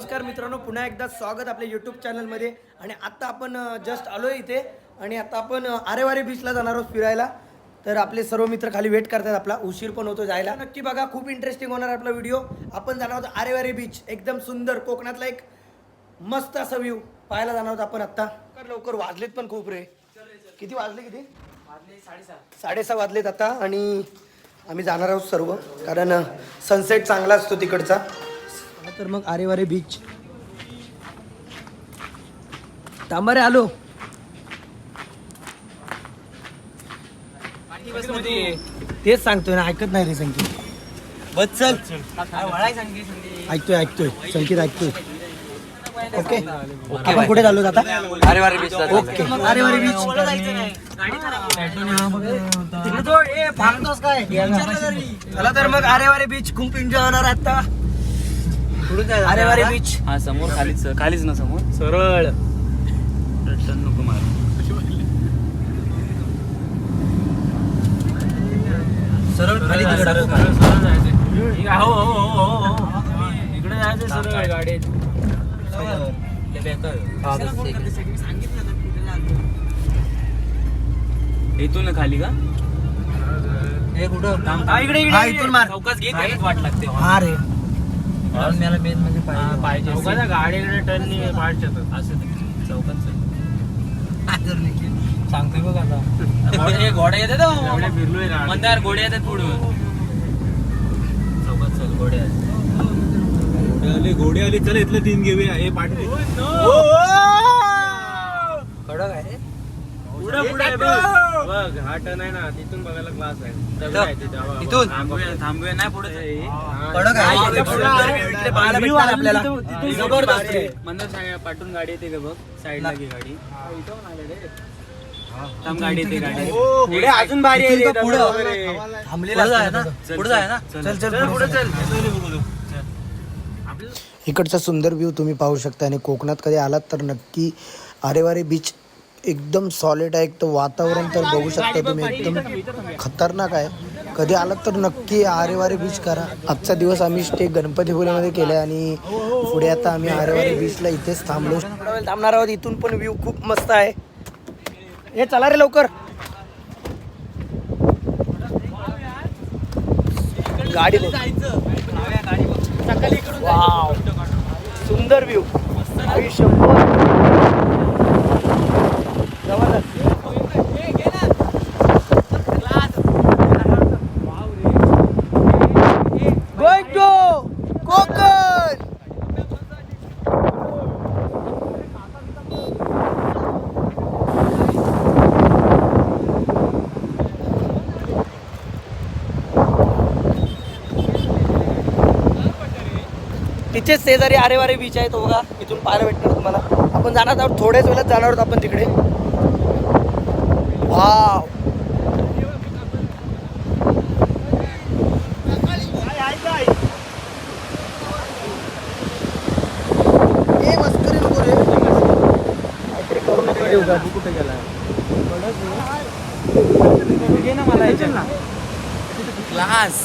नमस्कार मित्रांनो पुन्हा एकदा स्वागत आपल्या यूट्यूब चॅनलमध्ये आणि आता आपण जस्ट आलो इथे. आणि आता आपण आरेवारे बीचला जाणार आहोत फिरायला. तर आपले सर्व मित्र खाली वेट करतात आपला. उशीर पण होतो जायला. नक्की बघा खूप इंटरेस्टिंग होणार आपला व्हिडिओ आपण जाणार आहोत आरेवारे बीच एकदम सुंदर कोकणातला एक मस्त असा व्ह्यू पाहायला जाणार आहोत आपण आत्ता लवकर लवकर वाजलेत पण खूप रे. किती वाजले किती? साडेसहा वाजलेत आता. आणि आम्ही जाणार आहोत सर्व. कारण सनसेट चांगला असतो तिकडचा. तर मग आरेवारे बीच तांबारे आलो. तेच सांगतोय ना ऐकत नाही रे संकेत. बस चल. ऐकतोय ऐकतोय. संकेत ऐकतोय. ओके. आपण कुठे चाललो आता? अरे वारे बीच ओके. आरेवारे बीच चला तर मग आरेवारे बीच खूप एन्जॉय होणार आता. आरेवारे बीच हा समोर खालीच खालीच ना समोर. सरळ. टन नको मार सरळ खाली तिकडं. इकडे जायचं सरळ गाडी इथून ना खाली का? हा, इकडे इकडे इथून मार. चौकाच घे त्यालाच वाट लागते. हा रे. पाहिजे. गाडीकडे टर्न पाठ असं. चौकात सांगतोय बघ आता. घोडा येतात फिरलोय मंदार घोडे येतात पुढून चौकात चल घोडे आले घोडे आले. चल इथलं तीन घेऊया. हे पाठी पुढे पुढे बघ. हा टर्न आहे ना तिथून बघायला क्लास आहे. इथून? थांबूया थांबूया नाही पुढे कडक आहे. इथे पुढे इकडे पाहायला भेटणार आपल्याला. जबरदस्त आहे. मंदिर साहेब पाठून गाडी येते का बघ? साईडला घे गाडी. थांब गाडी येते गाडी पुढे अजून भारी आहे. रे, पुढं. थांबलेलं ना. चल, पुढे. जाय ना. चल. चल पुढे चल. इकडचा सुंदर व्ह्यू तुम्ही पाहू शकता आणि कोकणात कधी आलात तर नक्की आरेवारे बीच एकदम सॉलिड आहे. एक तर वातावरण तर बघू शकता तुम्ही एकदम खतरनाक आहे. कधी आलात तर नक्की आरेवारे बीच करा. आजचा दिवस आम्ही स्टे गणपतीपुळेमध्ये केला आणि पुढे आता आम्ही आरेवारे बीचला इथेच थांबलो. थांबणार आहोत. इथून पण व्ह्यू खूप मस्त आहे. हे चला रे लवकर. गाडी बघ. वाव सुंदर व्ह्यू आयुष्य तिथेच शेजारी आरेवारे बीच आहे तो बघा इथून पाहायला भेटणार तुम्हाला. आपण जाणार आहोत थोड्याच वेळात जाणार आहोत आपण तिकडे. वाव. कुठे गेला क्लास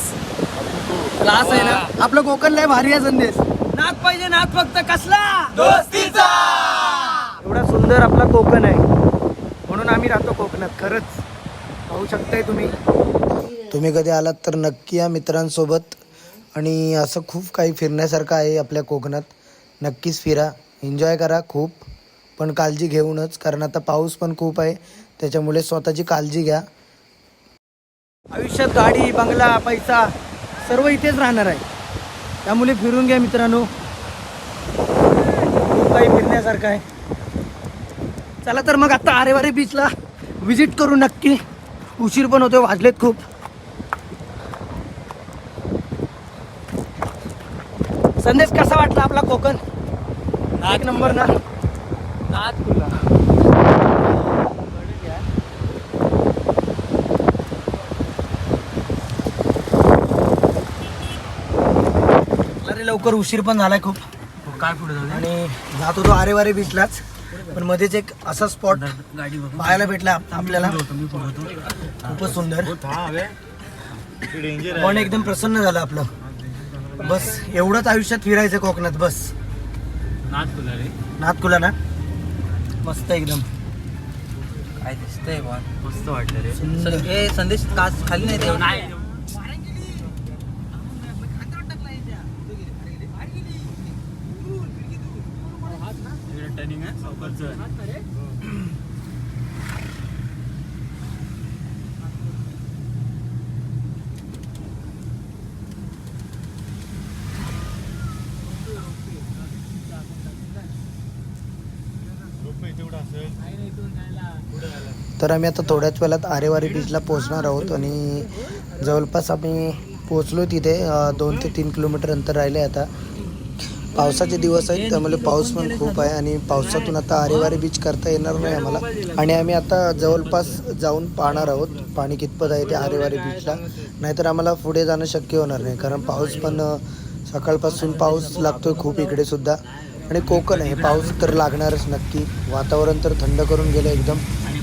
क्लास आहे ना? आपलं कोकण लय भारी आहे संदेश. नाच पाहिजे नाच फक्त कसला? दोस्तीचा! एवढा सुंदर आपला कोकण आहे. म्हणून आम्ही राहतो कोकणात. खरंच. पाहू शकताय तुम्ही. तुम्ही कधी आलात तर नक्की या मित्रांसोबत. आणि असं खूप काही फिरण्यासारखं आहे आपल्या कोकणात. नक्कीच फिरा. एन्जॉय करा खूप. पण काळजी घेऊनच कारण आता पाऊस पण खूप आहे. त्याच्यामुळे स्वतःची काळजी घ्या. आयुष्यात गाडी बंगला पैसा सर्व इथेच राहणार आहे. त्यामुळे फिरून घ्या मित्रांनो. खूप काही फिरण्यासारखं आहे. चला तर मग आता आरेवारे बीचला व्हिजिट करू नक्की. उशीर पण होतो वाजलेत खूप. संदेश कसा वाटला आपला कोकण? एक नंबर ना. नाच तुला अरे लवकर उशीर पण झालाय खूप. काय पुढे आणि जात होतो आरेवारे बीचलाच पण मध्येच एक असा स्पॉट पाहायला भेटला आप- आपल्याला खूपच सुंदर. डेंजर मन एकदम प्रसन्न झालं आपलं. बस एवढंच आयुष्यात फिरायचं कोकणात बस. नाथ कुला ना? मस्त एकदम. काय दिसतंय मस्त वाटलं रे. सुंदर. हे संदेश खाली नाही ते नाही टर्निंग अडचण तर आम्ही आता थोड्याच वेळात आरेवारी बीचला पोहोचणार आहोत आणि जवळपास आम्ही पोहोचलो तिथे दोन ते तीन किलोमीटर अंतर राहिले आता. पावसाचे दिवस आहेत त्यामुळे पाऊस पण खूप आहे आणि पावसातून आता आरेवारी बीच करता येणार नाही आम्हाला. आणि आम्ही आता जवळपास जाऊन पाहणार आहोत पाणी कितपत आहे ते आरेवारी बीचला नाहीतर आम्हाला पुढे जाणं शक्य होणार नाही कारण पाऊस पण सकाळपासून पाऊस लागतोय खूप इकडे सुद्धा. आणि कोकण आहे पाऊस तर लागणारच नक्की. वातावरण तर थंड करून गेलं एकदम.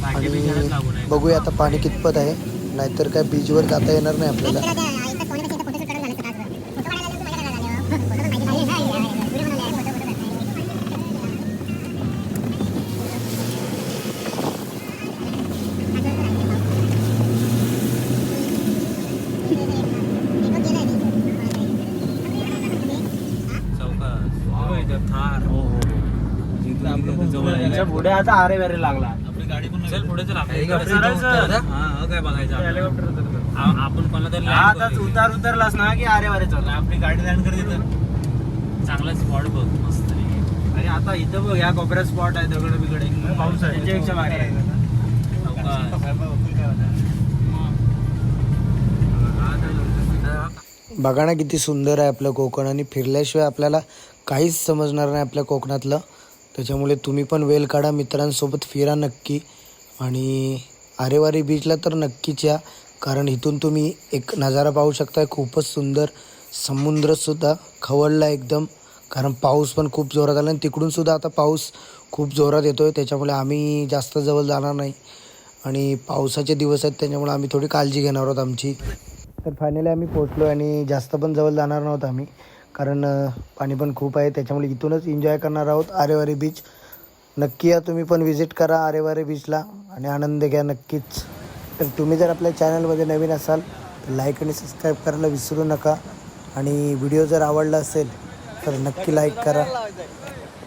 आणि बघूया आता पाणी कितपत आहे. नाहीतर काय बीचवर जाता येणार नाही आपल्याला. याच्यापुढे आता आरे वेरे लागला. आपली गाडी पण चल पुढे चल. चल. हा हा, काय बघायचं आपल्याला? हेलिकॉप्टर आ- आपण कोणाला तरी आता. उतार उतरलास ना की आरे वारे चल. आपली गाडी लँड कर तिथं चांगला स्पॉट बघ मस्त आणि आता इथं बघ या कोपऱ्यात स्पॉट आहे दगड बिगड. पाऊस आहे. त्याच्यापेक्षा भारी आहे. बघा ना किती सुंदर आहे आपलं कोकण आणि फिरल्याशिवाय आपल्याला काहीच समजणार नाही आपल्या कोकणातलं. त्याच्यामुळे तुम्ही पण वेळ काढा मित्रांसोबत फिरा नक्की. आणि आरेवारी बीचला तर नक्कीच या कारण इथून तुम्ही एक नजारा पाहू शकता खूपच सुंदर समुद्रसुद्धा खवळला एकदम. कारण पाऊस पण खूप जोरात आला आणि तिकडूनसुद्धा आता पाऊस खूप जोरात येतो आहे त्याच्यामुळे आम्ही जास्त जवळ जाणार नाही. आणि पावसाचे दिवस आहेत त्याच्यामुळे आम्ही थोडी काळजी घेणार आहोत आमची. तर फायनली आम्ही पोचलो आणि जास्त पण जवळ जाणार नव्हतं आम्ही. कारण पाणी पण खूप आहे. त्याच्यामुळे इथूनच एन्जॉय करणार आहोत आरेवारी बीच नक्की या तुम्ही पण व्हिजिट करा आरेवारी बीचला आणि आनंद घ्या नक्कीच. तर तुम्ही जर आपल्या चॅनलमध्ये नवीन असाल तर लाईक आणि सबस्क्राईब करायला विसरू नका. आणि व्हिडिओ जर आवडला असेल तर नक्की लाईक करा.